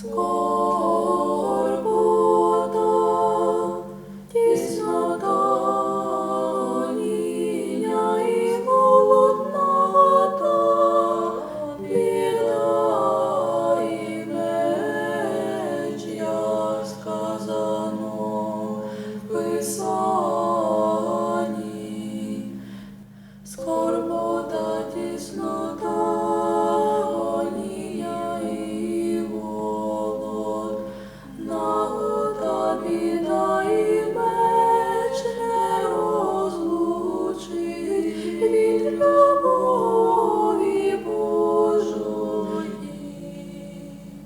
Скоро